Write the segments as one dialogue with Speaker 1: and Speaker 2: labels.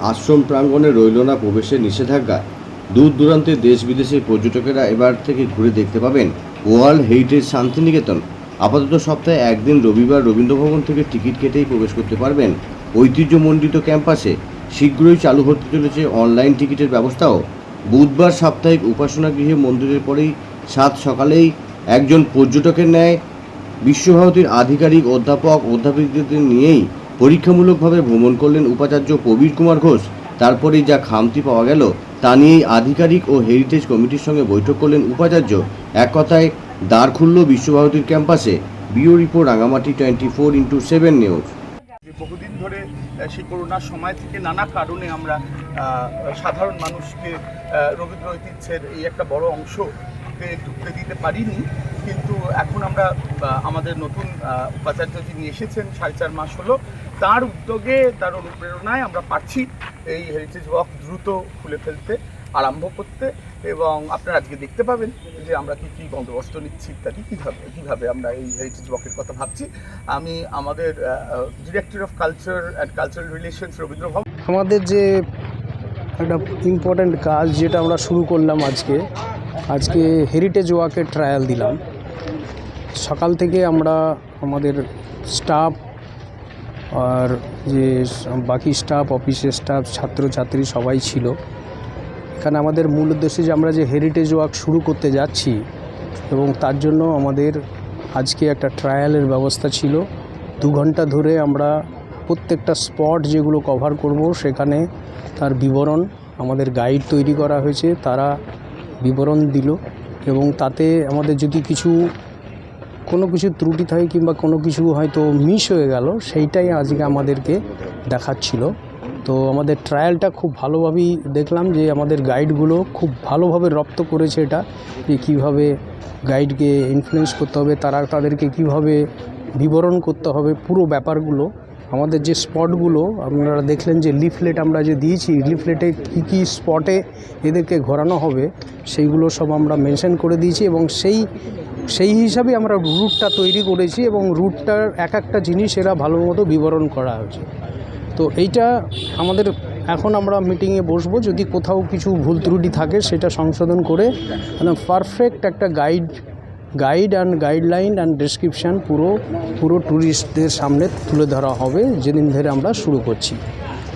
Speaker 1: আশ্রম প্রাঙ্গণে রইল না প্রবেশের নিষেধাজ্ঞা। দূর দূরান্তে দেশ বিদেশের পর্যটকেরা এবার থেকে ঘুরে দেখতে পাবেন ওয়ার্ল্ড হেরিটেজ শান্তিনিকেতন। আপাতত সপ্তাহে একদিন রবিবার রবীন্দ্রভবন থেকে টিকিট কেটেই প্রবেশ করতে পারবেন ঐতিহ্যমণ্ডিত ক্যাম্পাসে। শীঘ্রই চালু হতে চলেছে অনলাইন টিকিটের ব্যবস্থাও। বুধবার সাপ্তাহিক উপাসনা গৃহে মন্দিরের পরেই সাত সকালেই একজন পর্যটকের ন্যায় বিশ্বভারতীর আধিকারিক, অধ্যাপক, অধ্যাপকদের নিয়েই পরীক্ষামূলকভাবে ভ্রমণ করলেন উপাচার্য প্রবীর কুমার ঘোষ। তারপরেই যা খামতি পাওয়া গেল, তা নিয়েই আধিকারিক ও হেরিটেজ কমিটির সঙ্গে বৈঠক করলেন উপাচার্য। এক কথায় দ্বার খুলল বিশ্বভারতীর ক্যাম্পাসে। BO report Rangamati twenty four into seven news.
Speaker 2: বহুদিন ধরে সেই করোনার সময় থেকে নানা কারণে আমরা সাধারণ মানুষকে রবীন্দ্র ঐতিহ্যের এই একটা বড় অংশকে ঢুকতে দিতে পারিনি। কিন্তু এখন আমরা আমাদের নতুন উপাচার্য যিনি এসেছেন, সাড়ে চার মাস হলো, তার উদ্যোগে, তার অনুপ্রেরণায় আমরা পারছি এই হেরিটেজ ওয়াক দ্রুত খুলে ফেলতে, আরম্ভ করতে এবং আপনারা আজকে দেখতে পাবেন যে আমরা কী কী বন্দোবস্ত নিচ্ছি ইত্যাদি কীভাবে কীভাবে আমরা এই হেরিটেজ ওয়াকের কথা ভাবছি। আমি আমাদের director of culture and cultural relations Rabindra Bhavan.
Speaker 3: আমাদের যে একটা ইম্পর্ট্যান্ট কাজ যেটা আমরা শুরু করলাম আজকে আজকে হেরিটেজ ওয়াকের ট্রায়াল দিলাম। সকাল থেকে আমরা আমাদের স্টাফ আর যে বাকি স্টাফ অফিসের স্টাফ ছাত্রছাত্রী সবাই ছিল। এখানে আমাদের মূল উদ্দেশ্যে যে আমরা যে হেরিটেজ ওয়াক শুরু করতে যাচ্ছি এবং তার জন্য আমাদের আজকে একটা ট্রায়ালের ব্যবস্থা ছিল। দু ঘণ্টা ধরে আমরা প্রত্যেকটা স্পট যেগুলো কভার করব সেখানে তার বিবরণ, আমাদের গাইড তৈরি করা হয়েছে, তারা বিবরণ দিল এবং তাতে আমাদের যদি কিছু কোনো কিছু ত্রুটি থাকে কিংবা কোনো কিছু হয়তো মিস হয়ে গেল, সেইটাই আজকে আমাদেরকে দেখাচ্ছিল। তো আমাদের ট্রায়ালটা খুব ভালোভাবেই দেখলাম যে আমাদের গাইডগুলো খুব ভালোভাবে রপ্ত করেছে এটা, যে কীভাবে গাইডকে ইনফ্লুয়েন্স করতে হবে, তারা তাদেরকে কীভাবে বিবরণ করতে হবে, পুরো ব্যাপারগুলো। আমাদের যে স্পটগুলো আপনারা দেখলেন যে লিফলেট আমরা যে দিয়েছি লিফলেটে কী কী স্পটে এদেরকে ঘোরানো হবে, সেইগুলো সব আমরা মেনশন করে দিয়েছি এবং সেই সেই হিসাবে আমরা রুটটা তৈরি করেছি এবং রুটটার এক একটা জিনিস এরা ভালো মতো বিবরণ করা হয়েছে। তো এইটা আমাদের এখন আমরা মিটিংয়ে বসবো, যদি কোথাও কিছু ভুল ত্রুটি থাকে সেটা সংশোধন করে মানে পারফেক্ট একটা guide guide and guideline and description পুরো পুরো ট্যুরিস্টদের সামনে তুলে ধরা হবে, যেদিন ধরে আমরা শুরু করছি।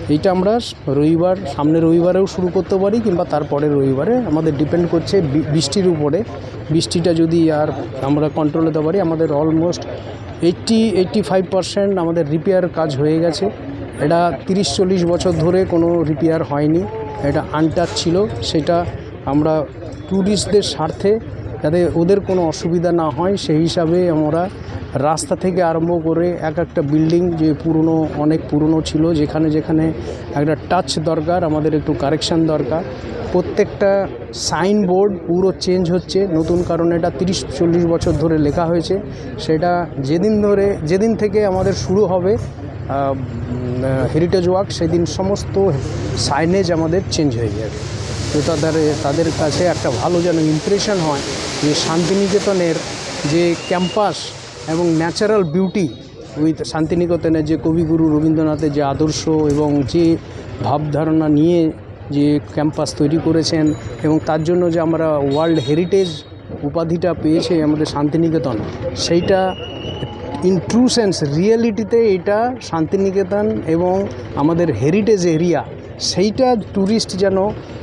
Speaker 3: এইটা আমরা রবিবার, সামনে রবিবারেও শুরু করতে পারি কিংবা তারপরে রবিবারে। আমাদের ডিপেন্ড করছে বৃষ্টির উপরে। বৃষ্টিটা যদি আর আমরা কন্ট্রোল হতে পারি, আমাদের almost eighty eighty five percent আমাদের রিপেয়ার কাজ হয়ে গেছে। এটা তিরিশ, চল্লিশ বছর ধরে কোনো রিপেয়ার হয়নি। এটা আনটাচ ছিল। সেটা আমরা ট্যুরিস্টদের স্বার্থে যাতে ওদের কোনো অসুবিধা না হয়, সেই হিসাবে আমরা রাস্তা থেকে আরম্ভ করে এক একটা বিল্ডিং যে পুরনো, অনেক পুরনো ছিল, যেখানে যেখানে একটা টাচ দরকার, আমাদের একটু কারেকশান দরকার। প্রত্যেকটা সাইনবোর্ড পুরো চেঞ্জ হচ্ছে। নতুন কারণ এটা তিরিশ, চল্লিশ বছর ধরে লেখা হয়েছে। সেটা যেদিন ধরে, যেদিন থেকে আমাদের শুরু হবে হেরিটেজ ওয়াক সেদিন সমস্ত সাইনেজ আমাদের চেঞ্জ হয়ে যাবে। তো তাদের তাদের কাছে একটা ভালো যেন ইমপ্রেশন হয় যে শান্তিনিকেতনের যে ক্যাম্পাস এবং ন্যাচারাল বিউটি উইথ শান্তিনিকেতনে যে কবিগুরু রবীন্দ্রনাথের যে আদর্শ এবং যে ভাবধারণা নিয়ে যে ক্যাম্পাস তৈরি করেছেন এবং তার জন্য যে আমরা ওয়ার্ল্ড হেরিটেজ উপাধিটা পেয়েছে আমাদের শান্তিনিকেতন, সেইটা ইন ট্রু সেন্স রিয়েলিটিতে এটা শান্তিনিকেতন এবং আমাদের হেরিটেজ এরিয়া সেইটা ট্যুরিস্ট যেন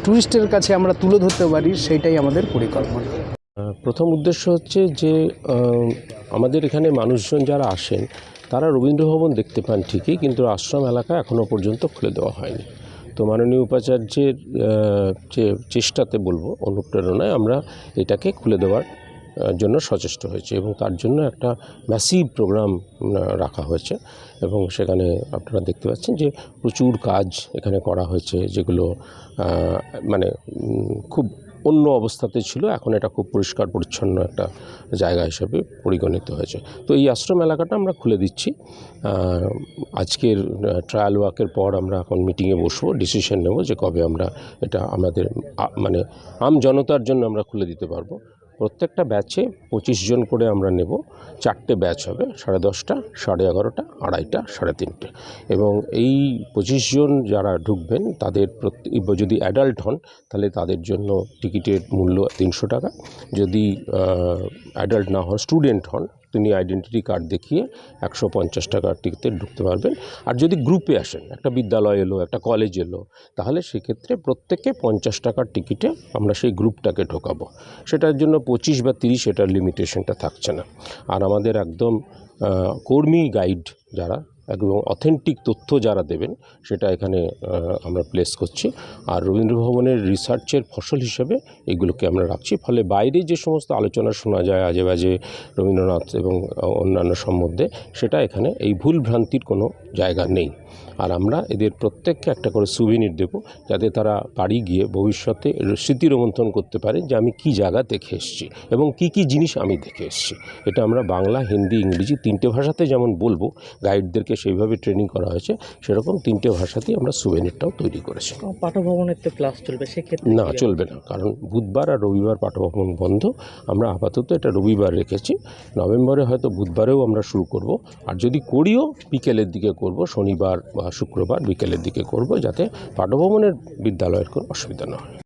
Speaker 3: ট্যুরিস্টের কাছে আমরা তুলে ধরতে পারি, সেইটাই আমাদের পরিকল্পনা।
Speaker 4: প্রথম উদ্দেশ্য হচ্ছে যে আমাদের এখানে মানুষজন যারা আসেন, তারা রবীন্দ্রভবন দেখতে পান ঠিকই, কিন্তু আশ্রম এলাকা এখনও পর্যন্ত খুলে দেওয়া হয়নি। তো মাননীয় উপাচার্যের যে চেষ্টাতে বলব, অনুপ্রেরণায় আমরা এটাকে খুলে দেওয়ার জন্য সচেষ্ট হয়েছে এবং তার জন্য একটা ম্যাসিভ প্রোগ্রাম রাখা হয়েছে। এবং সেখানে আপনারা দেখতে পাচ্ছেন যে, প্রচুর কাজ এখানে করা হয়েছে, যেগুলো মানে খুব অন্য অবস্থাতে ছিল, এখন এটা খুব পরিষ্কার পরিচ্ছন্ন একটা জায়গা হিসেবে পরিগণিত হয়েছে। তো এই আশ্রম এলাকাটা আমরা খুলে দিচ্ছি। আজকের ট্রায়াল ওয়াকের পর আমরা এখন মিটিংয়ে বসবো ডিসিশন নেব যে কবে আমরা এটা আমাদের মানে আম জনতার জন্য আমরা খুলে দিতে পারব। প্রত্যেকটা ব্যাচে পঁচিশ জন করে আমরা নেব। চারটে ব্যাচ হবে, সাড়ে দশটা, সাড়ে এগারোটা, আড়াইটা, সাড়ে তিনটে। এবং এই পঁচিশ জন যারা ঢুকবেন, তাদের যদি অ্যাডাল্ট হন, তাহলে তাদের জন্য টিকিটের মূল্য তিনশো টাকা। যদি অ্যাডাল্ট না হন, স্টুডেন্ট হন তিনি আইডেন্টিটি কার্ড দেখিয়ে একশো পঞ্চাশ টাকার টিকিতে ঢুকতে পারবেন। আর যদি গ্রুপে আসেন, একটা বিদ্যালয় এলো, একটা কলেজ এলো, তাহলে সেক্ষেত্রে প্রত্যেকে পঞ্চাশ টাকার টিকিটে আমরা সেই গ্রুপটাকে ঢোকাবো। সেটার জন্য পঁচিশ বা তিরিশ এটার লিমিটেশনটা থাকছে না। আর আমাদের একদম কর্মী গাইড যারা একদম অথেন্টিক তথ্য যারা দেবেন, সেটা এখানে আমরা প্লেস করছি। আর রবীন্দ্র ভবনের রিসার্চের ফসল হিসেবে এগুলোকে আমরা রাখছি। ফলে বাইরে যে সমস্ত আলোচনা শোনা যায় আজে বাজে রবীন্দ্রনাথ এবং অন্যান্য সম্বন্ধে সেটা এখানে এই ভুল ভ্রান্তির কোনো জায়গা নেই। আর আমরা এদের প্রত্যেককে একটা করে সুবিনির দেবো, যাতে তারা বাড়ি গিয়ে ভবিষ্যতে স্মৃতি রোমন্থন করতে পারে যে আমি কি জায়গা দেখে এসেছি এবং কি কি জিনিস আমি দেখে এসেছি। এটা আমরা বাংলা, হিন্দি, ইংরেজি তিনটে ভাষাতে যেমন বলব গাইডদেরকে সেইভাবে ট্রেনিং করা হয়েছে সেরকম তিনটে ভাষাতেই আমরা সুবেনিরটাও তৈরি করেছি।
Speaker 5: পাঠভবনের তো ক্লাস চলবে সেক্ষেত্রে
Speaker 4: না চলবে না কারণ বুধবার আর রবিবার পাঠভবন বন্ধ। আমরা আপাতত এটা রবিবার রেখেছি নভেম্বরে হয়তো বুধবারেও আমরা শুরু করব। আর যদি করিও বিকেলের দিকে করব শনিবার বা শুক্রবার বিকেলের দিকে করব যাতে পাঠভবনের বিদ্যালয়ের কোনো অসুবিধা না হয়।